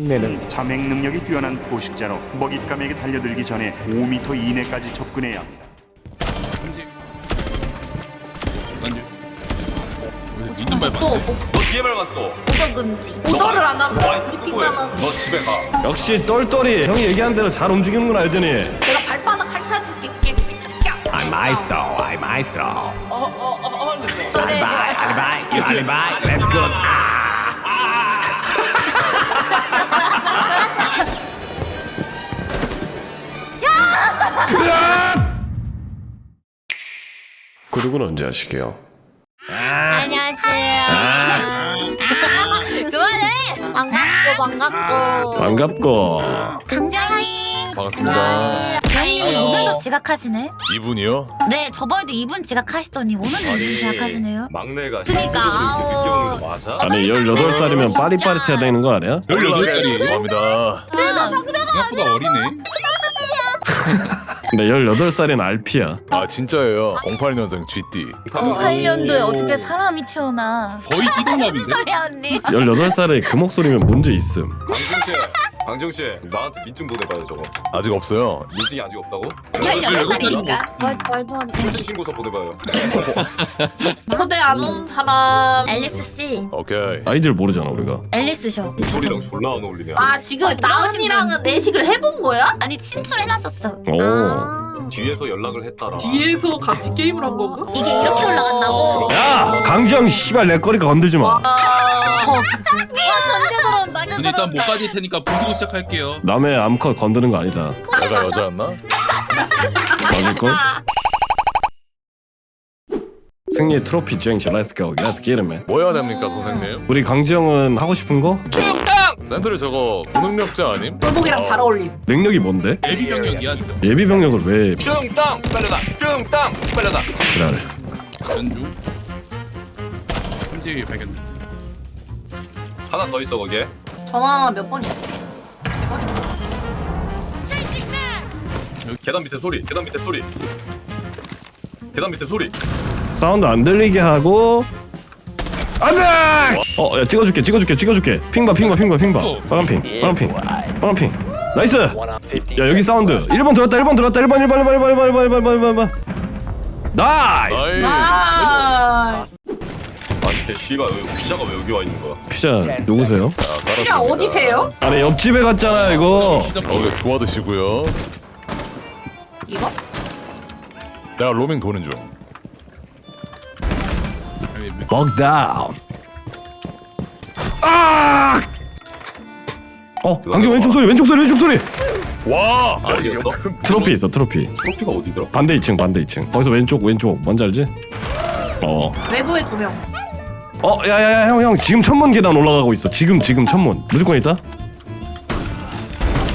핑맨은 자맹 능력이 뛰어난 포식자로 먹잇감에게 달려들기 전에 5m 이내까지 접근해야 합니다. 금지. 만지. 있는 말또 맞네. 뭐, 너 뒤에 밟았어. 오더 금지. 오더를 안 하면 와이프 우리. 너 집에 가. 역시 똘똘이 형이 얘기한 대로 잘 움직이는구나 여전히 내가 발바닥 핥아줄게. I'm maestro, I'm maestro 어어어 알바이, 알바이, you 알바이, let's go 구독은 언제 하시게요? 안녕하세요. 아, 그만해. 반갑고 반갑고. 반갑고 강장이. 반갑습니다. 지영님은 오늘도 지각하시네? 이분이요? 네, 저번에도 이분 지각하시더니 오늘도 이분 지각하시네요. 막내가 그니까, 이렇게 늦게 아우. 오는 거 맞아? 아니 18살이면 빠릿빠릿해야 되는 거 아니야? 18살이 죄송합니다. 생각보다 어리네. 근데 18살은 RP야 아 진짜예요. 08년생 GT. 08년도에 어떻게 사람이 태어나? 거의? 소리 언니. 18살에 그 목소리면 문제 있음 씨, 강중 씨, 나한테 민증 보내봐요 저거. 아직 없어요. 민증이 아직 없다고? 18살이니까. 말, 말도 안 돼. 출생 신고서 보내봐요. 초대 안 온 사람. 앨리스 씨. 오케이. 아이들 모르잖아 우리가 앨리스셔. 목소리랑 졸라 안 어울리네. 아, 지금 나은이랑은 내식을 해본 거야? 아니, 친출해놨었어. 오. 뒤에서 연락을 했다라. 뒤에서 같이 게임을 한 건가? 이게 이렇게 올라간다고? 야! 강지영 씨발 내 거니까 건들지 마 근데 일단 못 가질 테니까 부수고 시작할게요. 남의 암컷 건드는 거 아니다 내가 여자였나? 맞을걸? 승리 트로피 주행시 Let's go Let's get it man 뭐 해야 됩니까 선생님? 우리 강지영은 하고 싶은 거? 센터를 저거 무능력자 아님? 똘복이랑 잘 어울림. 능력이 뭔데? 예비 병력이야. 예비 병력을 왜 뚱땅 시발려다. 뚱땅 시발려다. 지랄해 연주. 현재 발견. 하나 더 있어 거기에. 전화 몇 번이야? 계단 밑에 소리. 계단 밑에 소리. 계단 밑에 소리. 사운드 안 들리게 하고 안돼! 어, 야 찍어줄게, 찍어줄게, 찍어줄게. 핑봐, 핑봐, 핑봐, 핑봐. 빨간 핑, 빨간 핑, 빨간 핑. 나이스. 야 여기 사운드. 1번 들었다, 1번 들었다, 1번, 1번, 1번, 1번, 1번, 1번, 1번, 1번. 나이스. 아, 걔 씨가 왜 피자가 왜 여기 와 있는 거야? 피자 누구세요? 진짜 어디세요? 아니 옆집에 갔잖아 이거. 어, 주워 드시고요. 이거? 내가 로밍 도는 중. 벅다운. 아! 어, 강진 왼쪽 소리, 왼쪽 소리, 왼쪽 소리. 와! 알겠어? 트로피 있어, 트로피. 트로피가 어디더라? 반대 2층, 반대 2층. 거기서 왼쪽, 왼쪽. 뭔지 알지? 어. 외부에 두 명. 어, 야야야, 형, 형, 지금 천문 계단 올라가고 있어. 지금, 지금 천문. 무조건 있다.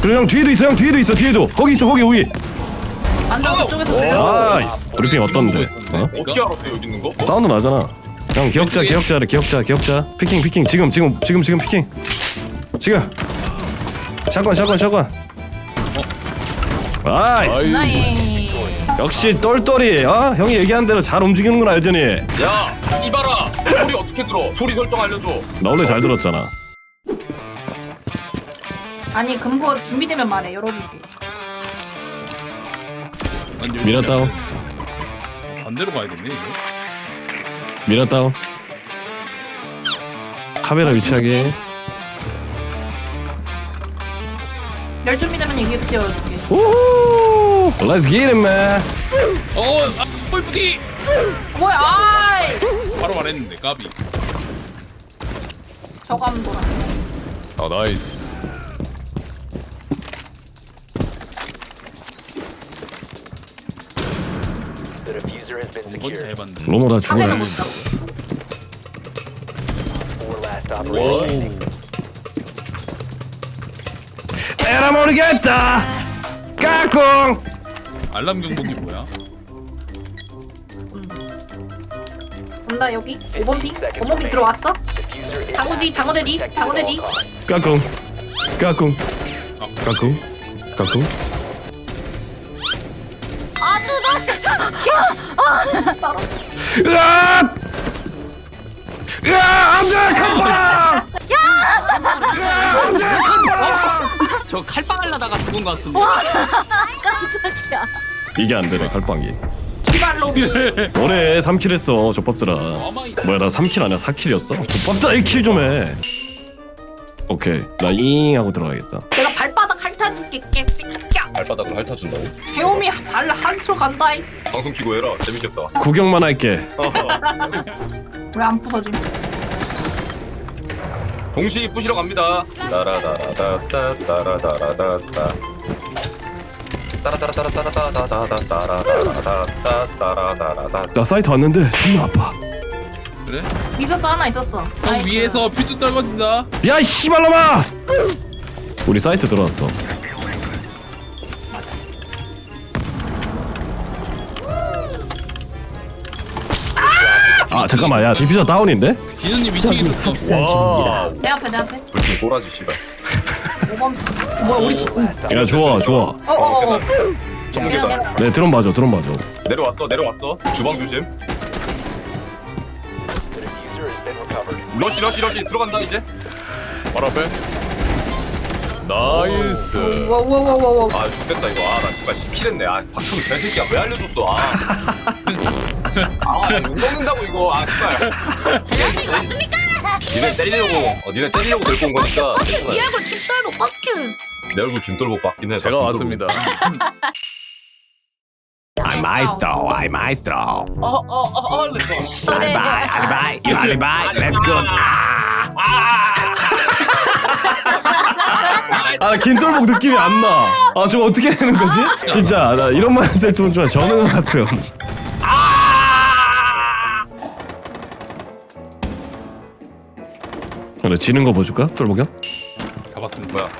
그리고 형 뒤에도 있어, 형 뒤에도 있어, 뒤에도. 거기 있어, 거기 여기. 완전 그쪽에서 들려. 브리핑 어떤데? 어? 어떻게 알았어 여기 있는 거? 사운드 나잖아. 형 기억자, 기억자래, 기억자, 기억자. 피킹, 피킹. 지금, 지금, 지금, 지금 피킹. 지금. 샷건, 샷건, 샷건. 나이스. 아이. 역시 똘똘이. 어? 형이 얘기한 대로 잘 움직이는구나 여전히. 야 이봐라. 소리 어떻게 들어? 소리 설정 알려줘. 나 원래 잘 들었잖아. 아니, 금고 준비되면 말해. 열어줄게. 아니, 미라 다운. 반대로 가야겠네 이거. 미라 다운. 카메라 위치하게. 열 준비되면 얘기부터 열어줄게. 우후. Let's get it, man. 어, 아. 뭐야, 아이! 바로 말했는데 까비. 저감 돌아. 아 나이스. 번째 해봤는데. 로모 다 죽어야 카메라 돼. 볼까? 와. 에라 모르겠다. 까꿍. 알람 경보기 뭐야? 온다, 여기. 5번 핑? 5번 핑 들어왔어? 당우디, 당우대디, 당우대디. 까꿍. 까꿍. 까꿍. 까꿍. 아, 나 진짜. 으아! 으아! 안돼 컴파! 야! 안돼 컴파! 저 칼빵 하려다가 죽은 것 같은데. 깜짝이야. 이게 안 되네 갈빵이 시발놈이. 뭐래 3킬 했어 족밥들아. 뭐야 나 3킬 아니야 4킬이었어? 족밥들아 1킬 좀해 오케이 나잉 하고 들어가야겠다 내가 발바닥 핥아줄게 개새끼야. 발바닥을 핥아준다고? 재hom이 발 핥으러 간다. 방송 키고 해라 재밌겠다 구경만 할게 왜안 부서짐? 동시 부시러 갑니다 따라다라다따 따라다라다따 따라따라따라따라따라따라따라따라따라따라따 나 사이트 왔는데 존나 아파 그래? 있었어 하나 있었어. 형 나이스. 위에서 퓨즈 떨궈진다. 야이 씨발놈아 우리 사이트 들어왔어 아 잠깐만 야 디피저 다운인데? 진우님 2층에 있었어. 와내 앞에 내 앞에. 불킨 꼬라지 씨발 5번. 뭐야 우리 집. 야 좋아 좋아 어어어. 정문 계단 계단 계단. 네 드럼 맞아 드럼 맞아 내려왔어 내려왔어 주방 조심 러시 러시 러시 들어간다 이제 바로 앞에. 나이스. 와와와와와. 아 죽겠다 이거 아나 씨발 10킬 했네 아 박찬우 개새끼야 왜 알려줬어 아아 욕 먹는다고 이거 아 씨발 맞습니까? 니네 때리려고 어 니네 때리려고 데리고 온 거니까. 빡큐. 괜찮아 이 얼굴 김떨고 빡큐. 내 얼굴 김돌복 맞긴 해. 제가 왔습니다. I'm maestro I'm maestro. 어 어어 Alibi alibi you alibi. Let's go. 아. 김돌복 느낌이 안 나 아 저거 어떻게 하는 거지? 진짜 나 이런 말할때좀좀 전능 같은 그래 지는 거 보여줄까? 형? 잡았습니다. 뭐야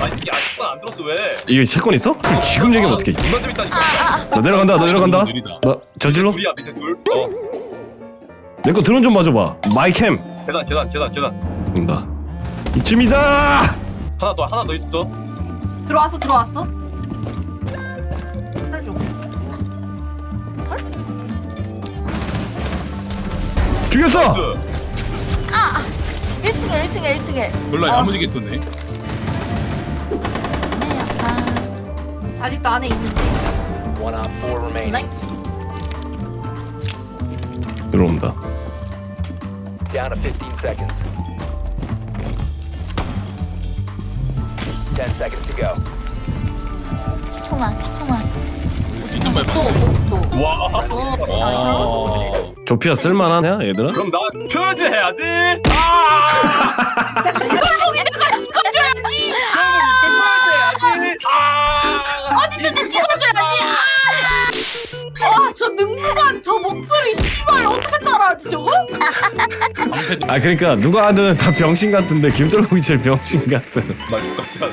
아 이게 아직도 안 들었어 왜 이게 채권 있어? 그럼 지금 얘기하면 어떡해 존나 재밌다니까 너 내려간다 너 내려간다 느리다. 나 저질러? 둘이야 밑에 둘 어 내 거 드론 좀 맞아봐 마이캠 계단 계단 계단 계단 온다 이쯤이다 하나 더 하나 더 있어 들어왔어 들어왔어. 죽였어 나이스 1층에 1층에 1층에. 몰라 야무지게 쏘네. 네, 아파. 아직도 안에 있는데. 나이스. 들어온다 Down to 15 seconds. 10 seconds to go. 10초만 10초만. 이좀 말 봐. 또 또. 와 와. 조피아 쓸만하냐 얘들아? 그럼 나 퓨즈 해야지 아 찍어줘야지. 아! 어디든 저 목소리 씨발 어떻게 따라하지 저거? 아 그러니까 누가 하든 다 병신 같은데 김돌복이 제일 병신 같은. 나 죽같이 할래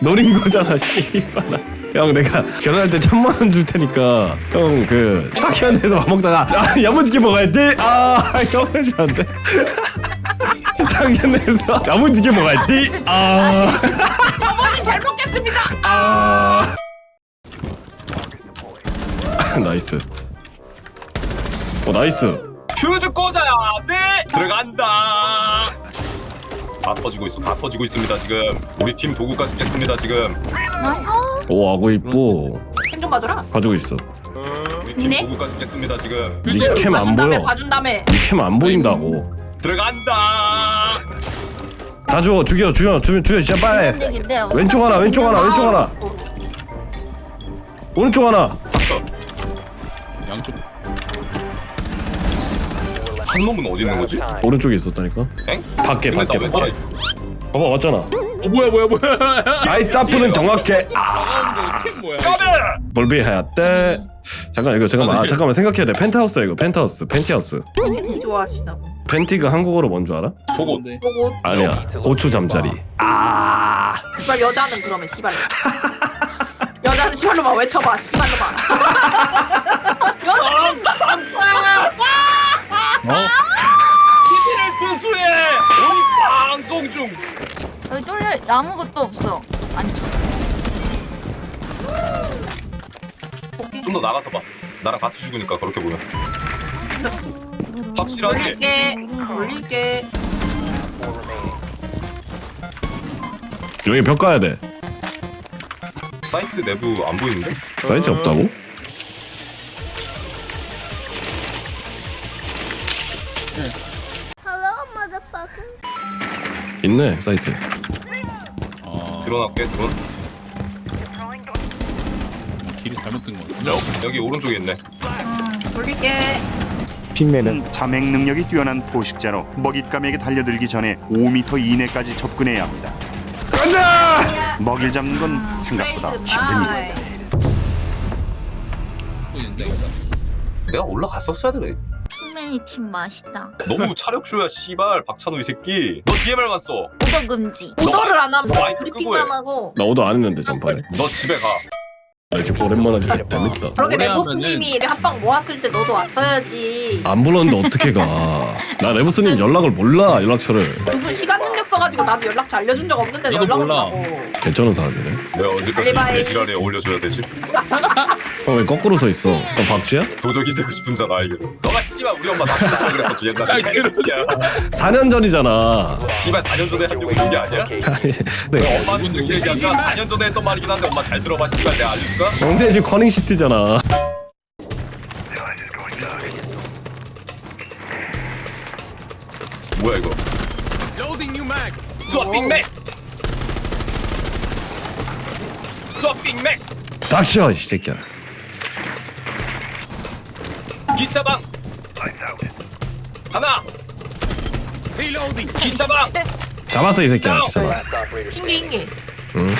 노린 거잖아 씨발아 형 내가 결혼할 때 천만 원 줄 테니까 형 그 사기현에서 밥 먹다가 아 야무지게 먹어야 돼아 형 해주면 안 돼? 사기현에서 야무지게 먹어야 돼아. 아버님 잘 먹겠습니다. 아. 나이스 어 나이스. 퓨즈 꽂아야 돼 들어간다. 다 터지고 있어 다 터지고 있습니다 지금. 우리 팀 도구까지 깼습니다 지금. 오 아고 이뻐 캠좀 봐줘라. 가지고 있어. 우리 팀 네? 도구까지 깼습니다 지금. 니캠안 봐준 다음에 보여. 봐준 다음에. 니캠안 보인다고. 들어간다. 다 죽어 죽여 죽여 죽여 죽여 진짜 빨리. 얘기인데 왼쪽 하나 왼쪽 하나 왼쪽 하나. 오른쪽 하나 한 놈은 어디 있는 거지? 오른쪽에 있었다니까? 엥? 밖에 밖에 왜 밖에. 봐봐 왔잖아. 어 뭐야 뭐야 뭐야. 아이 따프는 정확해. 아, 뭐야? 볼비 해야 돼. 잠깐 이거 잠깐만. 아, 잠깐만. 생각해야 돼. 펜트하우스야 이거. 펜트하우스 펜티하우스. 팬티 좋아하시나 봐. 펜티가 한국어로 뭔줄 알아? 속옷. 네. 보고 아니야. 고추 잠자리. 아. 씨발 여자는 그러면 씨발. 여자는 씨발로 막 외쳐봐. 씨발로 막. 여자 아무것도 없어. 안쪽. 좀 더 나가서 봐 나랑 같이 죽으니까 그렇게 보여 확실하지? 올릴게 올릴게. 여기 벽 가야 돼 사이트 내부 안 보이는데? 사이트 없다고? 있네 사이트 아 드러날게 드론 길이 잘못 뜬 거야 여기 오른쪽에 있네 돌릴게. 핑맨은 자맹 능력이 뛰어난 포식자로 먹잇감에게 달려들기 전에 5m 이내까지 접근해야 합니다. 간다! 먹이를 잡는 건 생각보다 힘듭니다. 또 있는데 내가 올라갔었어야 돼 핑맨이 팀 맛있다. 너무 차력쇼야 씨발 박찬호 이 새끼 너 DMR 왔어 오더 금지. 오더를 안 하면 너 마이크 끄고 해. 브리핑만 하고. 나 오도 안 했는데 전판에 너 집에 가나 지금 오랜만에 하니까 재밌다 그러게 오래 레보스님이 합방 모았을 때 너도 왔어야지. 안 불렀는데 어떻게 가나 레브스님 연락을 몰라 연락처를 그분 시간 능력 써가지고 나도 연락처 알려준 적 없는데 나도 연락 몰라. 온다고. 괜찮은 사람이네 내가 언제까지 알리바이. 내 지랄에 어울려줘야 되지? 형왜 거꾸로 서 있어? 너 박쥐야? 도적이 되고 싶은 자 나에게도 너가 씨발 우리 엄마 나쁘다 그랬었지 옛날에 아, 개새끼야. 4년 전이잖아. 씨발 4년 전에 한 욕이 그게 아니야? 아니 내 네. 그 얘기하자 4년 전에 했던 말이긴 한데 엄마 잘 들어봐 씨발. 내가 알려줄까? 영대 지금 커닝 시티잖아. 뭐야 이거? 스와핑 맥스 스와핑 맥스 닥쳐 이 새끼야 기차방 하나 기차방 잡았어 이 새끼야 operator 흰게 흰게. 응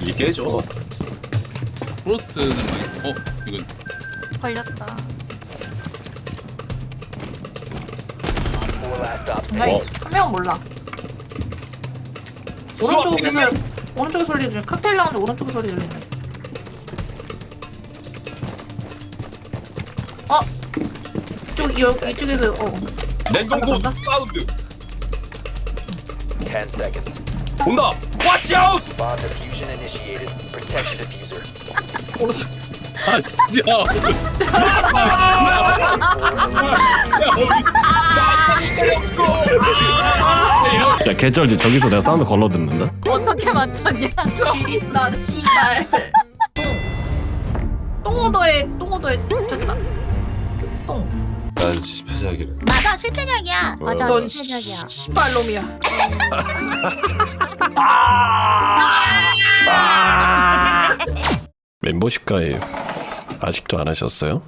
이게 깨져 크로스는 많이 어 이거 걸렸다. Four last stops. 나이스. 한 명은 몰라. 오른쪽에서 오른쪽에 소리 들리. 칵테일 라운드 오른쪽에 소리 들리네. 이쪽 이 이쪽에서 어. 냉동고 간다, 간다. 사운드 10 seconds. 온다 watch out Bomb diffusion initiated. Protect the diffuser. 오른쪽 아 진짜 야 개쩔지 저기서 내가 사운드 걸러 듣는다 어떻게 맞췄냐? 지리스다 씨발. 똥오더에 똥오더에 쳤다. 똥. 난 실패작이래 맞아 실패작이야. 맞아 넌 실패작이야. 씨발놈이야. 멤버십 가입 아직도 안 하셨어요?